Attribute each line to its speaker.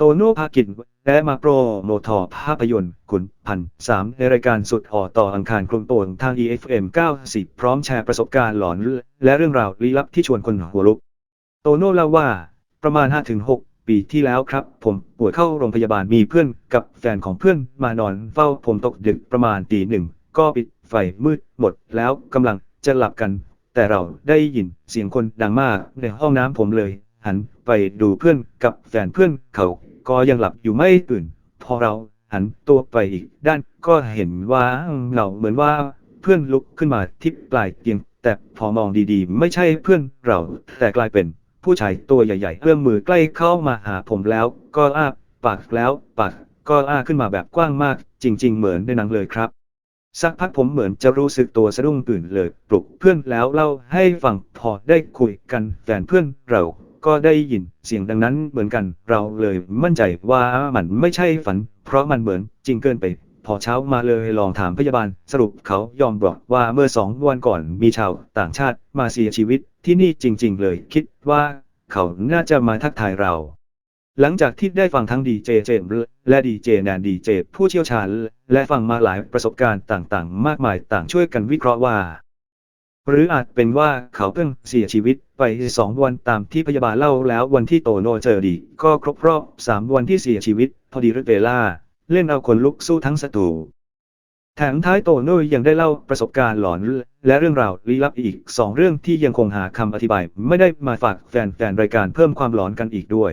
Speaker 1: โตโน่ภากิจและมาโปรโมทอภาพยนตร์ขุนพันสามในรายการสุดห่อต่ออังคารกรุงโตงทาง EFM 90 พร้อมแชร์ประสบการณ์หลอนและเรื่องราวลี้ลับที่ชวนคนหัวลุก โตโน่เล่าว่าประมาณ 5-6 ปีที่แล้วครับ ผมป่วยเข้าโรงพยาบาลมีเพื่อนกับแฟนของเพื่อนมานอนเฝ้าผมตกดึกประมาณตีหนึ่ง ก็ปิดไฟมืดหมดแล้วกำลังจะหลับกัน แต่เราได้ยินเสียงคนดังมากในห้องน้ำผมเลย หันไปดูเพื่อนกับแฟนเพื่อนเขา ก็ยังหลับอยู่ไม่ตื่น พอเราหันตัวไปอีกด้านก็เห็นว่าเราเหมือนว่าเพื่อนลุกขึ้นมาที่ปลายเตียง แต่พอมองดีๆ ไม่ใช่เพื่อนเรา แต่กลายเป็นผู้ชายตัวใหญ่ๆเอื้อมมือใกล้เข้ามาหาผมแล้ว ก็อ้าปากแล้วปากก็อ้าขึ้นมาแบบกว้างมาก จริง ๆ เหมือนในหนังเลยครับ สักพักผมเหมือนจะรู้สึกตัวสะดุ้งตื่นเลย ปลุกเพื่อนแล้วเล่าให้ฟังพอได้คุยกันแฟนเพื่อนเรา ก็ได้ยินเสียงดังนั้นเหมือนกัน เราเลยมั่นใจว่ามันไม่ใช่ฝัน เพราะมันเหมือนจริงเกินไป พอเช้ามาเลยลองถามพยาบาล สรุปเขายอมบอกว่าเมื่อสองวันก่อนมีชาวต่างชาติมาเสียชีวิตที่นี่จริง ๆ เลยคิดว่าเขาน่าจะมาทักทายเราหลังจากที่ได้ฟังทั้งดีเจเจมส์และดีเจแนนดีเจผู้เชี่ยวชาญ และฟังมาหลายประสบการณ์ต่างๆ มากมายต่างช่วยกันวิเคราะห์ว่า หรืออาจเป็นว่าเขาเพิ่งเสียชีวิตไปสองวันตามที่พยาบาลเล่าแล้ววันที่โตโน่เจอดี ก็ครบรอบสามวันที่เสียชีวิต พอดีรเวล่า เล่นเอาคนลุกสู้ทั้งสตูแถมท้ายโตโน่ยังได้เล่าประสบการณ์หลอน และเรื่องราวลี้ลับอีกสองเรื่องที่ยังคงหาคำอธิบาย ไม่ได้มาฝากแฟนๆรายการเพิ่มความหลอนกันอีกด้วย